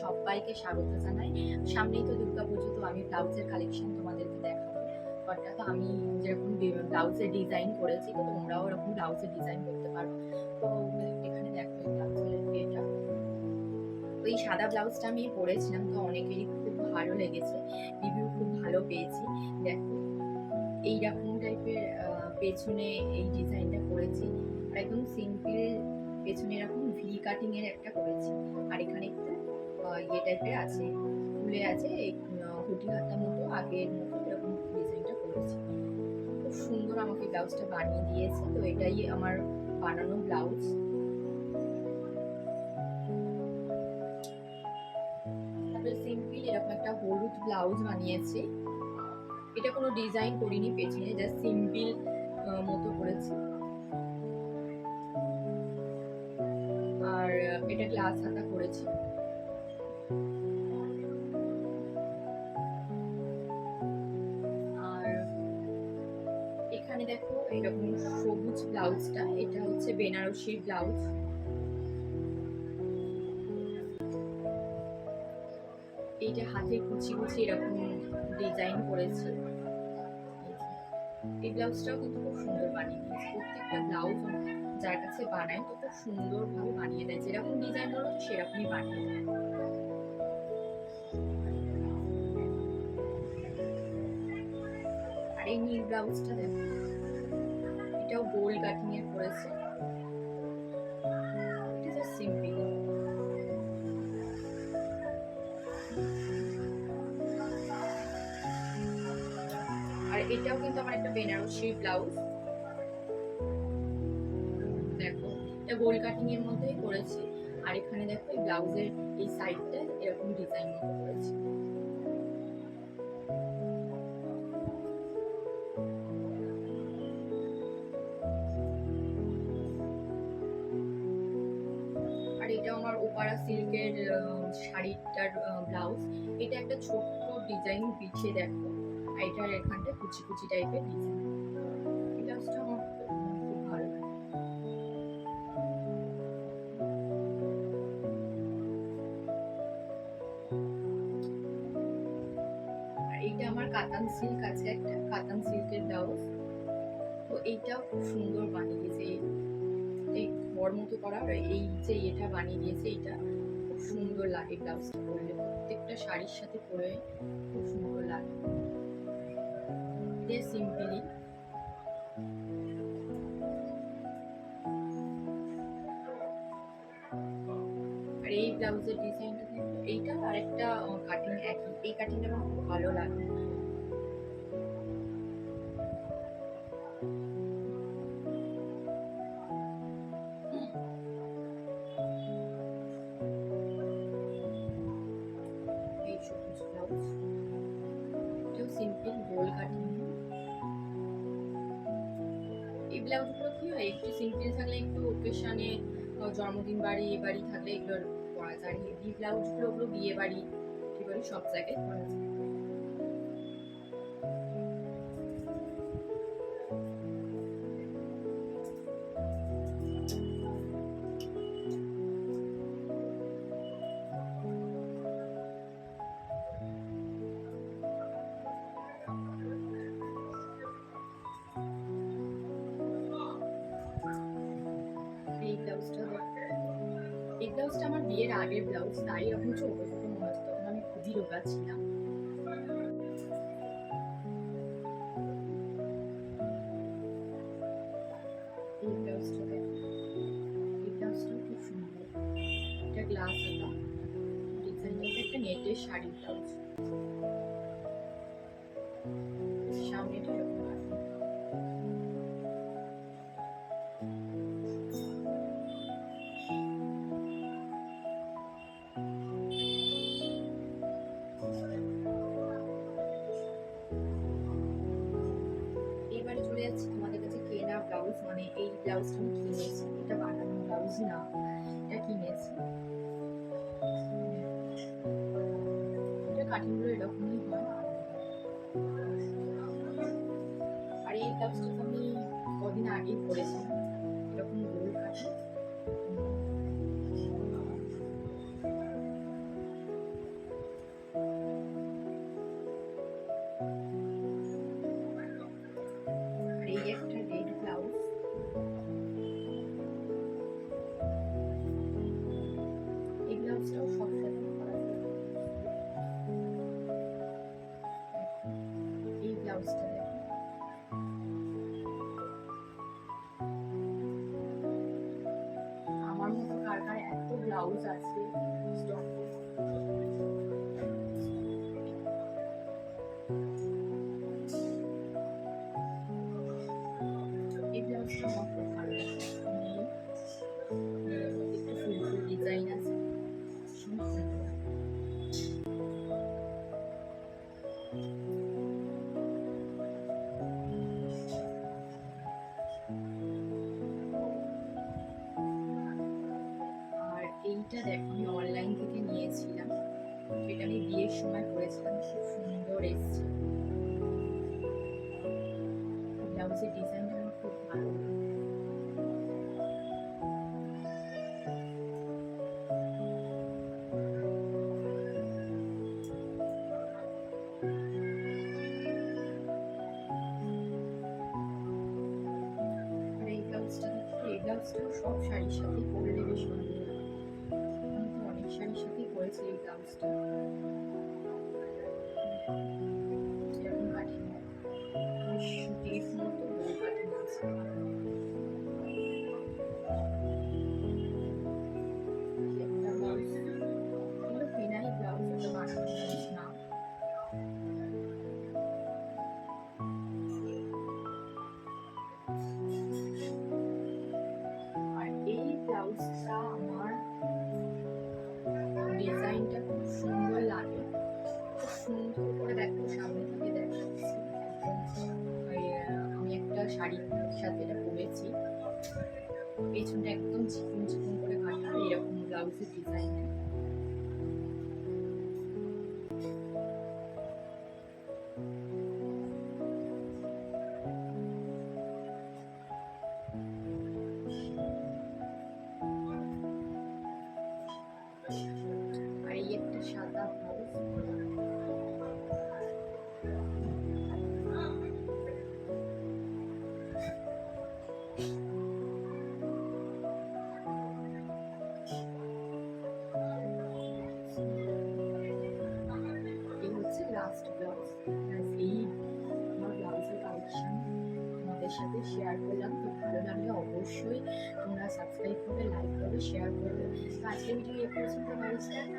সবাইকে স্বাগত জানাই। সামনেই তো দুর্গা পুজো তো আমি ব্লাউজের কালেকশন তোমাদেরকে দেখাবো। তো আমি যেরকম ব্লাউজের ডিজাইন করেছি, তো তোমরাও ওরকম ব্লাউজের ডিজাইন করতে পারো। তো এখানে দেখো এটা এই সাদা ব্লাউজটা আমি পরেছিলাম, তো অনেকেরই খুব ভালো লেগেছে। রিভিউ খুব ভালো পেয়েছি। দেখো, এইরকম টাইপের পেছনে এই ডিজাইনটা করেছি। একদম সিম্পল পেছনে এরকম ভি কাটিং এর একটা করেছি। আর এখানে একটু ইয়ে টাইপের আছে ফুলে আছে এই, হুটি হাতা মতো আগের মতো এরকম ডিজাইনটা করেছি। খুব সুন্দর আমাকে ব্লাউজটা বানিয়ে দিয়েছে তো এটাই আমার বানানো ব্লাউজ তারপরে সিম্পল এরকম একটা হলুদ ব্লাউজ বানিয়েছি। এটা কোনো ডিজাইন করিনি পেছনে জাস্ট সিম্পল মতো করেছি। আর এটা গ্লাস হাতা করেছি। এখানে দেখো এরকম সবুজ ব্লাউজটা, এটা হচ্ছে বেনারসি ব্লাউজ। এইটা হাতে কুচি কুচি এরকম ডিজাইন করেছি। এই ব্লাউজটাও কিন্তু খুব সুন্দর বানিয়ে প্রত্যেকটা ব্লাউজ যার কাছে বানায়, তো খুব সুন্দরভাবে বানিয়ে দেয়। যেরকম ডিজাইন বলো সেরকমই বানিয়ে দেয়। এই নীল ব্লাউজটা দেখো। এটাও গোল কাটিং এর সিম্পল আর এটাও কিন্তু আমার একটা বেনারসি ব্লাউজ। দেখো, এটা গোল কাটিং এর মধ্যেই করেছি। আর এখানে দেখো এই ব্লাউজের এই সাইডটা এরকম ডিজাইন মতো করেছি। ওপারা সিল্কের শাড়িটার ব্লাউজ এটা একটা ছোট্ট ডিজাইন পিছিয়ে দেখো। আর এটার এখানটা কুচি কুচি টাইপের ডিজাইন ব্লাউজটা আমার এইটা আমার কাতান সিল্ক আছে একটা, কাতান সিল্কের ব্লাউজ তো এইটাও খুব সুন্দর বানিয়ে দিয়েছে এই এই মতো করা এই যে এটা বানিয়ে দিয়েছে এইটা খুব সুন্দর লাগে ব্লাউজটা পরলে। প্রত্যেকটা শাড়ির সাথে পরে খুব সুন্দর লাগে। সিম্পলি আর এই ব্লাউজের ডিজাইনটা এইটা আরেকটা কাটিং একই। এই কাটিংটা আমার খুব ভালো লাগে। এই ব্লাউজগুলো কি হয়? একটু সিম্পল থাকলে একটু ওকেশনে জন্মদিন বাড়ি, এ বাড়ি থাকলে এগুলো পরা যায়। হেভি ব্লাউজগুলো ওগুলো বিয়ে বাড়ি এবারে সব জায়গায় পরা যায়। এই ব্লাউজটা আমার বিয়ের আগের ব্লাউজ তাই এরকম ছোট ছোট মনে হচ্ছে তখন আমি খুবই রোগা ছিলাম। এই ব্লাউজটা এই ব্লাউজটা খুব সুন্দর। এটা গ্লাস এটা ডিজাইনটা একটা নেটের শাড়ি ব্লাউজ এই ব্লাউজটা আমি কিনেছি এটা বানানো ব্লাউজ না এটা কিনেছি এটা কাটিংগুলো এরকমই হয় আর এই ব্লাউজটা আমি কদিন আগেই পরেছিলাম এত ব্লাউজ আছে স্টক এইটা দেখো, আমি অনলাইন থেকে নিয়েছিলাম। এটা আমি বিয়ের সময় করেছিলাম, খুব সুন্দর এসছে। ব্লাউজের ডিজাইনটা আমার খুব ভালো ব্লাউজটা সব শাড়ির সাথেই শাড়ির সাথেই পরেছি এই ডিজাইনটা খুব সুন্দর লাগে। খুব সুন্দর করে দেখো, সামনে থেকে দেখাচ্ছি আমি একটা শাড়ির সাথে এটা পরেছি। পেছনটা একদম চিকুন চিকুন করে কাটা, এরকম ব্লাউজের ডিজাইন সাথে শেয়ার করলাম। তো ভালো লাগলে অবশ্যই তোমরা সাবস্ক্রাইব করবে লাইক করবে শেয়ার করবে। তো আজকের ভিডিও এ পর্যন্ত টাটা